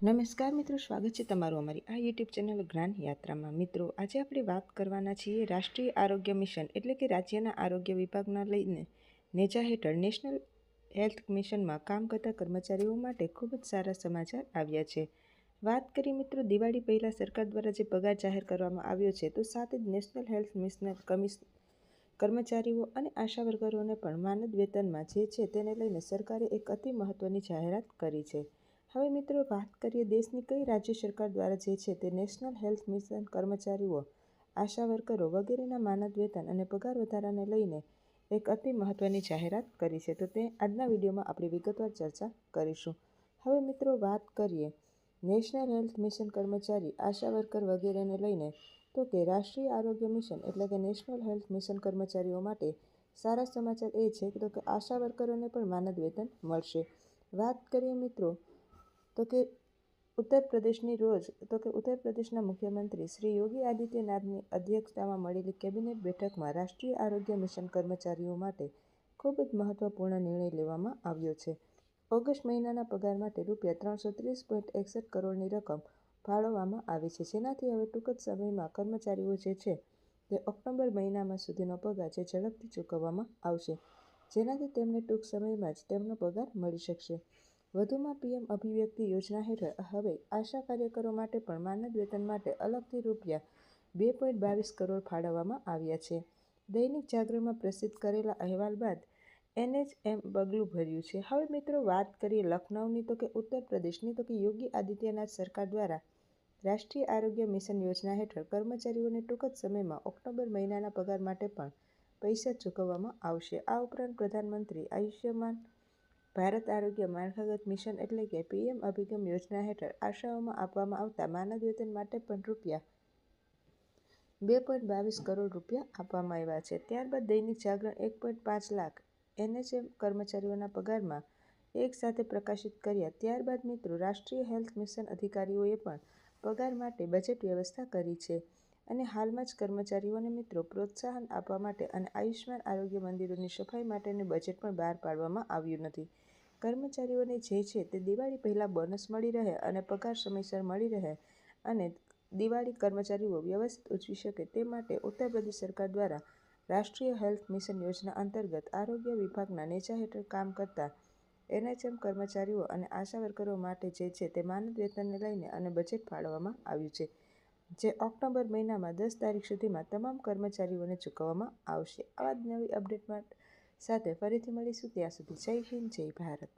નમસ્કાર મિત્રો, સ્વાગત છે તમારું અમારી આ યુટ્યુબ ચેનલ જ્ઞાન યાત્રામાં. મિત્રો, આજે આપણે વાત કરવાના છીએ રાષ્ટ્રીય આરોગ્ય મિશન એટલે કે રાજ્યના આરોગ્ય વિભાગના લઈને નેજા હેઠળ નેશનલ હેલ્થ મિશનમાં કામ કરતા કર્મચારીઓ માટે ખૂબ જ સારા સમાચાર આવ્યા છે. વાત કરી મિત્રો, દિવાળી પહેલાં સરકાર દ્વારા જે પગાર જાહેર કરવામાં આવ્યો છે, તો સાથે જ નેશનલ હેલ્થ મિશન કમિશ, કર્મચારીઓ અને આશા વર્કરોને પણ માનદ વેતનમાં જે છે તેને લઈને સરકારે એક અતિ મહત્ત્વની જાહેરાત કરી છે. હવે મિત્રો વાત કરીએ દેશની કઈ રાજ્ય સરકાર દ્વારા જે છે તે નેશનલ હેલ્થ મિશન કર્મચારીઓ, આશા વર્કરો વગેરેના માનદ વેતન અને પગાર વધારાને લઈને એક અતિ મહત્ત્વની જાહેરાત કરી છે. તો તે આજના વિડીયોમાં આપણે વિગતવાર ચર્ચા કરીશું. હવે મિત્રો વાત કરીએ નેશનલ હેલ્થ મિશન કર્મચારી, આશા વર્કર વગેરેને લઈને. તો કે રાષ્ટ્રીય આરોગ્ય મિશન એટલે કે નેશનલ હેલ્થ મિશન કર્મચારીઓ માટે સારા સમાચાર એ છે કે તો કે આશા વર્કરોને પણ માનદ વેતન મળશે. વાત કરીએ મિત્રો તો કે ઉત્તર પ્રદેશની રોજ, તો કે ઉત્તર પ્રદેશના મુખ્યમંત્રી શ્રી યોગી આદિત્યનાથની અધ્યક્ષતામાં મળેલી કેબિનેટ બેઠકમાં રાષ્ટ્રીય આરોગ્ય મિશન કર્મચારીઓ માટે ખૂબ જ મહત્વપૂર્ણ નિર્ણય લેવામાં આવ્યો છે. ઓગસ્ટ મહિનાના પગાર માટે રૂપિયા ત્રણસો ત્રીસ પોઈન્ટ એકસઠ કરોડની રકમ ફાળવવામાં આવી છે. જેનાથી હવે ટૂંક જ સમયમાં કર્મચારીઓ જે છે તે ઓક્ટોબર મહિનામાં સુધીનો પગાર જે ઝડપથી ચૂકવવામાં આવશે. જેનાથી તેમને ટૂંક સમયમાં જ તેમનો પગાર મળી શકશે. વધુમાં પીએમ અભિવ્યક્તિ યોજના હેઠળ હવે આશા કાર્યકરો માટે પણ માનદ વેતન માટે અલગથી રૂપિયા બે પોઈન્ટ બાવીસ કરોડ ફાળવવામાં આવ્યા છે. દૈનિક જાગરણમાં પ્રસિદ્ધ કરેલા અહેવાલ બાદ એનએચએમ પગલું ભર્યું છે. હવે મિત્રો વાત કરીએ લખનૌની તો કે ઉત્તર પ્રદેશની તો કે યોગી આદિત્યનાથ સરકાર દ્વારા રાષ્ટ્રીય આરોગ્ય મિશન યોજના હેઠળ કર્મચારીઓને ટૂંક જ સમયમાં ઓક્ટોબર મહિનાના પગાર માટે પણ પૈસા ચૂકવવામાં આવશે. આ ઉપરાંત પ્રધાનમંત્રી આયુષ્યમાન ભારત આરોગ્ય માળખાગત મિશન એટલે કે પીએમ અભિગમ યોજના હેઠળ આશાઓમાં આપવામાં આવતા માનદ વેતન માટે પણ રૂપિયા બે પોઈન્ટ બાવીસ કરોડ રૂપિયા આપવામાં આવ્યા છે. ત્યારબાદ દૈનિક જાગરણ એક પોઈન્ટ પાંચ લાખ એનએચએમ કર્મચારીઓના પગારમાં એક સાથે પ્રકાશિત કર્યા. ત્યારબાદ મિત્રો રાષ્ટ્રીય હેલ્થ મિશન અધિકારીઓએ પણ પગાર માટે બજેટ વ્યવસ્થા કરી છે. અને હાલમાં જ કર્મચારીઓને મિત્રો પ્રોત્સાહન આપવા માટે અને આયુષ્યમાન આરોગ્ય મંદિરોની સફાઈ માટેનું બજેટ પણ બહાર પાડવામાં આવ્યું નથી. કર્મચારીઓને જે છે તે દિવાળી પહેલાં બોનસ મળી રહે અને પગાર સમયસર મળી રહે અને દિવાળી કર્મચારીઓ વ્યવસ્થિત ઉજવી શકે તે માટે ઉત્તર પ્રદેશ સરકાર દ્વારા રાષ્ટ્રીય હેલ્થ મિશન યોજના અંતર્ગત આરોગ્ય વિભાગના નેજા હેઠળ કામ કરતા એનએચએમ કર્મચારીઓ અને આશા વર્કરો માટે જે છે તે માનદ વેતનને લઈને અને બજેટ ફાળવવામાં આવ્યું છે. જે ઓક્ટોબર મહિનામાં દસ તારીખ સુધીમાં તમામ કર્મચારીઓને ચૂકવવામાં આવશે. આવા જ નવી અપડેટ સાથે ફરીથી મળીશું. ત્યાં સુધી જય હિન્દ, જય ભારત.